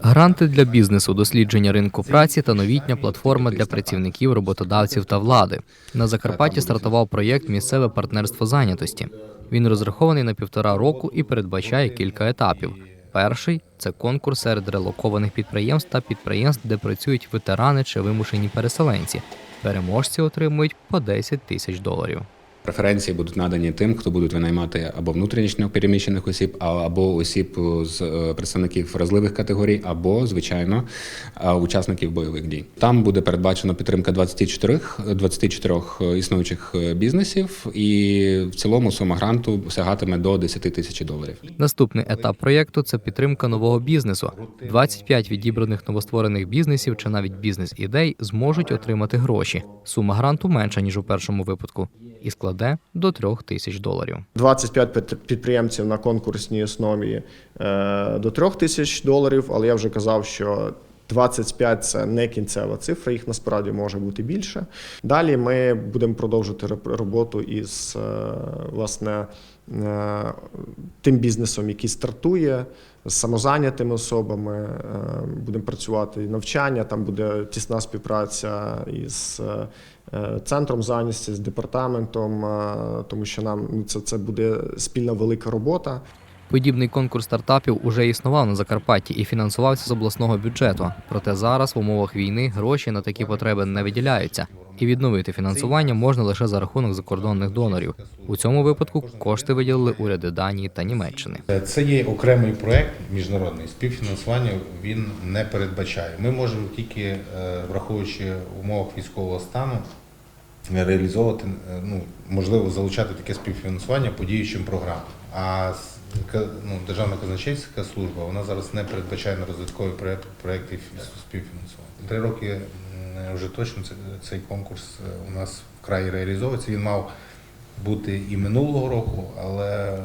Гранти для бізнесу, дослідження ринку праці та новітня платформа для працівників, роботодавців та влади. На Закарпатті стартував проєкт Місцеве партнерство зайнятості. Він розрахований на півтора року і передбачає кілька етапів. Перший це конкурс серед релокованих підприємств та підприємств, де працюють ветерани чи вимушені переселенці. Переможці отримують по 10 тисяч доларів. Преференції будуть надані тим, хто будуть винаймати або внутрішньо переміщених осіб, або осіб з е, представників вразливих категорій, або звичайно е, учасників бойових дій. Там буде передбачена підтримка 24, 24 існуючих е, бізнесів, і в цілому сума гранту сягатиме до 10 тисяч доларів. Наступний етап проєкту це підтримка нового бізнесу. 25 відібраних новостворених бізнесів чи навіть бізнес-ідей зможуть отримати гроші. Сума гранту менша ніж у першому випадку, і складе до 3 тисяч доларів. 25 під- підприємців на конкурсній основі е, до 3 тисяч доларів, але я вже казав, що 25 – це не кінцева цифра, їх насправді може бути більше. Далі ми будемо продовжувати роб- роботу із е, власне е, тим бізнесом, який стартує, з самозайнятими особами. Е, Будемо працювати навчання, там буде тісна співпраця із центром зайнятості, з департаментом, тому що нам ну, це, це буде спільна велика робота. Подібний конкурс стартапів уже існував на Закарпатті і фінансувався з обласного бюджету. Проте зараз в умовах війни гроші на такі потреби не виділяються, і відновити фінансування можна лише за рахунок закордонних донорів. У цьому випадку кошти виділили уряди Данії та Німеччини. Це є окремий проект міжнародний. Співфінансування він не передбачає. Ми можемо тільки, е, враховуючи в умовах військового стану, реалізовувати, е, ну, можливо, залучати таке співфінансування по діючим програмам. А ну, Державна казначейська служба вона зараз не передбачає на розвиткові проекти співфінансування. Три роки вже точно це- цей конкурс е, у нас в краї реалізовується. Він мав бути і минулого року, але е,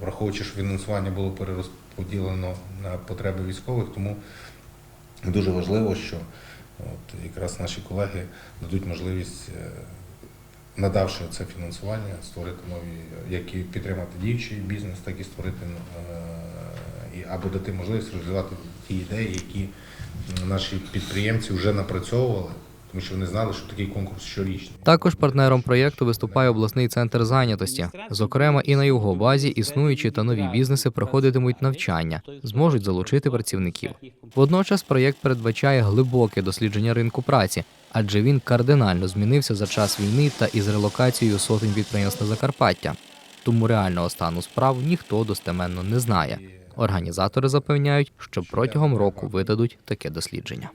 враховуючи, що фінансування було перерозподілено на потреби військових, тому дуже важливо, що от якраз наші колеги дадуть можливість, е, надавши це фінансування, створити нові, як і підтримати діючий бізнес, так і створити е, і або дати можливість розвивати ті ідеї, які наші підприємці вже напрацьовували, тому що вони знали, що такий конкурс щорічний. Також партнером проєкту виступає обласний центр зайнятості. Зокрема, і на його базі існуючі та нові бізнеси проходитимуть навчання, зможуть залучити працівників. Водночас проєкт передбачає глибоке дослідження ринку праці, адже він кардинально змінився за час війни та із релокацією сотень підприємств на Закарпаття. Тому реального стану справ ніхто достеменно не знає. Організатори запевняють, що протягом року видадуть таке дослідження.